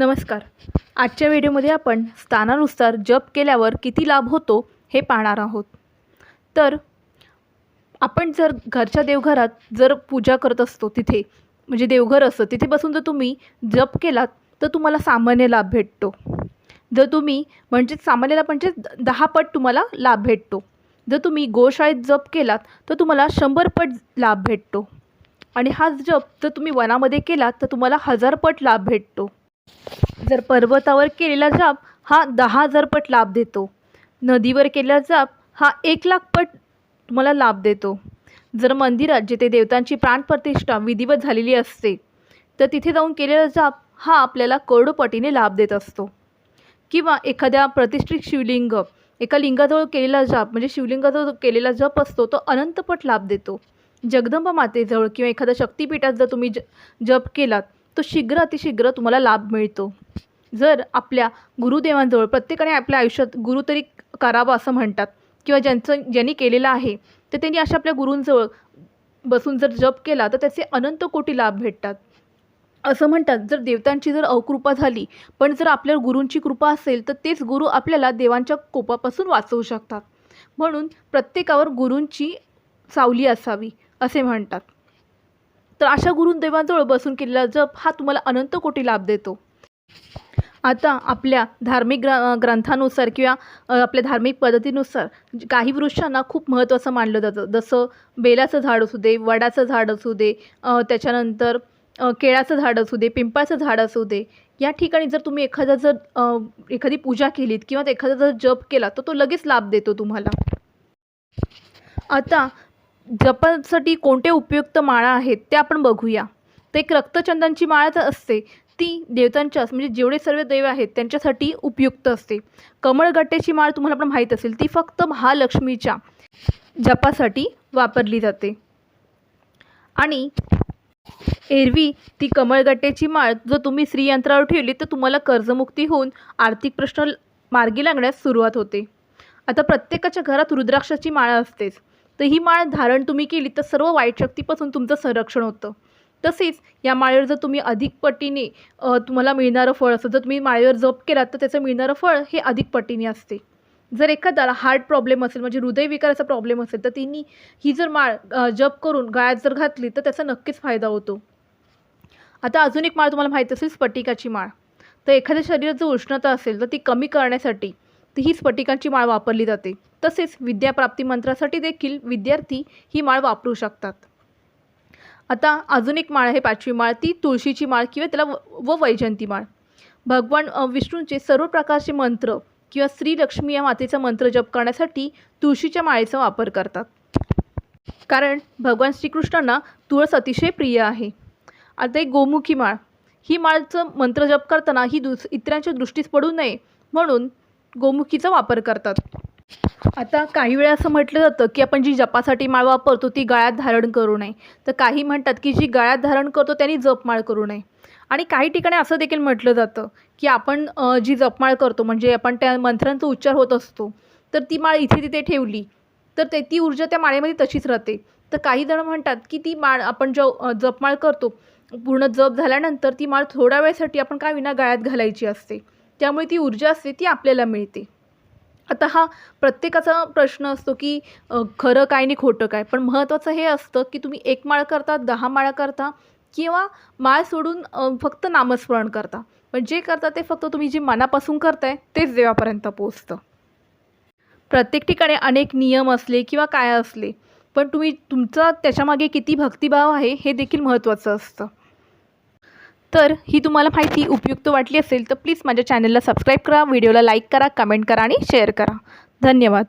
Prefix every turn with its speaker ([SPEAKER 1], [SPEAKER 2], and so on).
[SPEAKER 1] नमस्कार. आजच्या व्हिडिओमध्ये आपण स्थानानुसार जप केल्यावर किती लाभ होतो हे पाहणार आहोत. तर आपण जर घरच्या देवघरात जर पूजा करत असतो तिथे म्हणजे देवघर असतं तिथे बसून जर तुम्ही जप केलात तर तुम्हाला सामान्य लाभ भेटतो. जर तुम्ही म्हणजेच सामान्यला म्हणजे दहा पट तुम्हाला लाभ भेटतो. जर तुम्ही गोशाळेत जप केलात तर तुम्हाला शंभर पट लाभ भेटतो. आणि हा जप जर तुम्ही वनामध्ये केलात तर तुम्हाला हजार पट लाभ भेटतो. जर पर्वतावर केलेला जाप हा दहा हजार पट लाभ देतो. नदीवर केलेला जाप हा एक लाख पट तुम्हाला लाभ देतो. जर मंदिरात जिथे देवतांची प्राणप्रतिष्ठा विधिवत झालेली असते तर तिथे जाऊन केलेला जाप हा आपल्याला करोडोपटीने लाभ देत असतो. किंवा एखाद्या प्रतिष्ठित शिवलिंग एका लिंगाजवळ केलेला जाप म्हणजे शिवलिंगाजवळ केलेला जप असतो तो अनंतपट लाभ देतो. जगदंबा मातेजवळ किंवा एखाद्या शक्तिपीठात जर तुम्ही ज जप केलात तो शीघ्र अतिशीघ्र तुम्हाला लाभ मिळतो. जर आपल्या गुरुदेवांजवळ प्रत्येकाने आपल्या आयुष्यात गुरु तरी करावा असं म्हणतात किंवा ज्यांचं ज्यांनी केलेलं आहे तर त्यांनी अशा आपल्या गुरूंजवळ बसून जर जप केला तर त्याचे अनंत कोटी लाभ भेटतात. असं म्हणतात जर देवतांची जर अकृपा झाली पण जर आपल्या गुरूंची कृपा असेल तर तेच गुरु आपल्याला देवांच्या कोपापासून वाचवू शकतात. म्हणून प्रत्येकावर गुरूंची सावली असावी असे म्हणतात. तर अशा गुरुदेवांजवळ बसून केलेला जप हा तुम्हाला अनंत कोटी लाभ देतो. आता आपल्या धार्मिक ग्र ग्रंथानुसार किंवा आपल्या धार्मिक पद्धतीनुसार काही वृक्षांना खूप महत्त्वाचं मानलं जातं. जसं बेलाचं झाड असू दे वडाचं झाड असू दे त्याच्यानंतर केळाचं झाड असू दे पिंपळाचं झाड असू दे या ठिकाणी जर तुम्ही एखादा जर एखादी पूजा केलीत किंवा एखादा जर जप केला तर तो लगेच लाभ देतो तुम्हाला. आता जपासाठी कोणते उपयुक्त माळा आहेत ते आपण बघूया. तर एक रक्तचंदनची तर असते. ती देवतांच्या म्हणजे जेवढे सर्व देव आहेत त्यांच्यासाठी उपयुक्त असते. कमळगट्ट्याची माळ तुम्हाला पण माहीत असेल ती फक्त महालक्ष्मीच्या जपासाठी वापरली जाते. आणि एरवी ती कमळगट्ट्याची माळ जर तुम्ही स्त्रीयंत्रावर ठेवली तर तुम्हाला कर्जमुक्ती होऊन आर्थिक प्रश्न मार्गी लागण्यास सुरुवात होते. आता प्रत्येकाच्या घरात रुद्राक्षाची माळा असतेच. तर ही माळ धारण तुम्ही केली तर सर्व वाईट शक्तीपासून तुमचं संरक्षण होतं. तसेच या माळेवर जर तुम्ही अधिक पटीने तुम्हाला मिळणारं फळ असं जर तुम्ही माळेवर जप केलात तर त्याचं मिळणारं फळ हे अधिक पटीने असते. जर एखाद्याला हार्ट प्रॉब्लेम असेल म्हणजे हृदयविकाराचा प्रॉब्लेम असेल तर त्यांनी ही जर माळ जप करून गाळ्यात जर घातली तर त्याचा नक्कीच फायदा होतो. आता अजून एक माळ तुम्हाला माहीत असेल स्फटिकाची माळ. तर एखाद्या शरीरात जर उष्णता असेल तर ती कमी करण्यासाठी ती ही स्फटिकांची माळ वापरली जाते. तसेच विद्याप्राप्ती मंत्रासाठी देखील विद्यार्थी ही माळ वापरू शकतात. आता अजून एक माळ आहे पाचवी माळ. ती तुळशीची माळ किंवा त्याला व व वैजंती माळ. भगवान विष्णूंचे सर्व प्रकारचे मंत्र किंवा श्री लक्ष्मी या मातेचा मंत्र जप करण्यासाठी तुळशीच्या माळेचा वापर करतात. कारण भगवान श्रीकृष्णांना तुळस अतिशय प्रिय आहे. आता एक गोमुखी माळ. ही माळचं मंत्र जप करताना ही दुस इतरांच्या दृष्टीस पडू नये म्हणून गोमुखीचा वापर करतात. आता काही वेळा असं म्हटलं जातं की आपण जी जपासाठी माळ वापरतो ती गळ्यात धारण करू नये. तर काही म्हणतात की जी गळ्यात धारण करतो त्यांनी जपमाळ करू नये. आणि काही ठिकाणी असं देखील म्हटलं जातं की आपण जी जपमाळ करतो म्हणजे आपण त्या मंत्रांचा उच्चार होत असतो तर ती माळ इथे तिथे ठेवली तर ते ती ऊर्जा त्या माळेमध्ये तशीच राहते. तर काही जण म्हणतात की ती माळ आपण जो जपमाळ करतो पूर्ण जप झाल्यानंतर ती माळ थोड्या वेळेसाठी आपण काय विना गळ्यात घालायची असते? त्यामुळे ती ऊर्जा असते ती आपल्याला मिळते. आता हा प्रत्येकाचा प्रश्न असतो की खरं काय आणि खोटं काय? पण महत्त्वाचं हे असतं की तुम्ही एक माळ करता दहा माळा करता किंवा माळ सोडून फक्त नामस्मरण करता. पण जे करता ते फक्त तुम्ही जे मनापासून करताय तेच देवापर्यंत पोचतं प्रत्येक ठिकाणी अनेक नियम असले किंवा काय असले पण तुम्ही तुमचा त्याच्यामागे किती भक्तिभाव आहे हे देखील महत्त्वाचं असतं. तर ही तुम्हाला माहिती उपयुक्त वाटली असेल तर प्लीज माझ्या चॅनलला सबस्क्राईब करा व्हिडिओला लाईक करा कमेंट करा आणि शेअर करा. धन्यवाद.